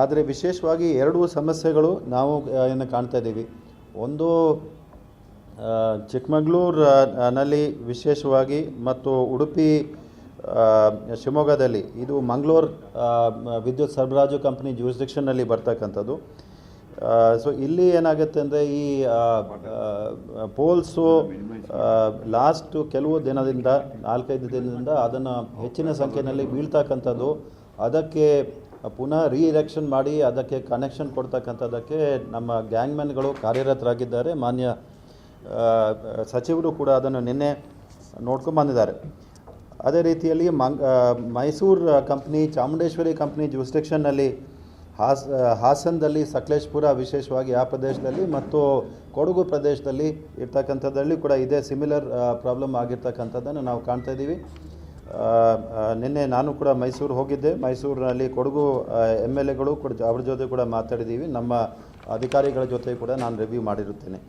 ಆದರೆ ವಿಶೇಷವಾಗಿ ಎರಡು ಸಮಸ್ಯೆಗಳು ನಾವು ಏನು ಕಾಣ್ತಾ ಇದ್ದೀವಿ. ಒಂದು ಚಿಕ್ಕಮಗಳೂರಿನಲ್ಲಿ ನಲ್ಲಿ ವಿಶೇಷವಾಗಿ ಮತ್ತು ಉಡುಪಿ ಶಿವಮೊಗ್ಗದಲ್ಲಿ ಇದು ಮಂಗಳೂರು ವಿದ್ಯುತ್ ಸರಬರಾಜು ಕಂಪ್ನಿ ಜ್ಯೂರಿಸ್ಡಿಕ್ಷನ್ನಲ್ಲಿ ಬರ್ತಕ್ಕಂಥದ್ದು. ಸೊ ಇಲ್ಲಿ ಏನಾಗುತ್ತೆ ಅಂದರೆ ಈ ಪೋಲ್ಸು ಲಾಸ್ಟು ಕೆಲವು ದಿನದಿಂದ, ನಾಲ್ಕೈದು ದಿನದಿಂದ ಅದನ್ನು ಹೆಚ್ಚಿನ ಸಂಖ್ಯೆಯಲ್ಲಿ ಬೀಳ್ತಕ್ಕಂಥದ್ದು. ಅದಕ್ಕೆ ಪುನಃ ರೀ ಎಲೆಕ್ಷನ್ ಮಾಡಿ ಅದಕ್ಕೆ ಕನೆಕ್ಷನ್ ಕೊಡ್ತಕ್ಕಂಥದ್ದಕ್ಕೆ ನಮ್ಮ ಗ್ಯಾಂಗ್ಮೆನ್ಗಳು ಕಾರ್ಯರತರಾಗಿದ್ದಾರೆ. ಮಾನ್ಯ ಸಚಿವರು ಕೂಡ ಅದನ್ನು ನಿನ್ನೆ ನೋಡ್ಕೊಂಡು ಬಂದಿದ್ದಾರೆ. ಅದೇ ರೀತಿಯಲ್ಲಿ ಮಂಗ್ ಮೈಸೂರು ಕಂಪ್ನಿ ಚಾಮುಂಡೇಶ್ವರಿ ಕಂಪ್ನಿ ಜೂಸ್ಟಿಕ್ಷನ್ನಲ್ಲಿ ಹಾಸ್ ಹಾಸನದಲ್ಲಿ ಸಕಲೇಶ್ಪುರ ವಿಶೇಷವಾಗಿ ಆ ಪ್ರದೇಶದಲ್ಲಿ ಮತ್ತು ಕೊಡಗು ಪ್ರದೇಶದಲ್ಲಿ ಇರ್ತಕ್ಕಂಥದ್ದಲ್ಲಿ ಕೂಡ ಇದೇ ಸಿಮಿಲರ್ ಪ್ರಾಬ್ಲಮ್ ಆಗಿರ್ತಕ್ಕಂಥದ್ದನ್ನು ನಾವು ಕಾಣ್ತಾ ಇದ್ದೀವಿ. ನಿನ್ನೆ ನಾನು ಕೂಡ ಮೈಸೂರು ಹೋಗಿದ್ದೆ. ಮೈಸೂರಿನಲ್ಲಿ ಕೊಡಗು ಎಂ ಎಲ್ ಎಗಳು ಕೂಡ ಅವ್ರ ಜೊತೆ ಕೂಡ ಮಾತಾಡಿದ್ದೀವಿ ನಮ್ಮ ಅಧಿಕಾರಿಗಳ ಜೊತೆ ಕೂಡ ನಾನು ರಿವ್ಯೂ ಮಾಡಿರುತ್ತೇನೆ.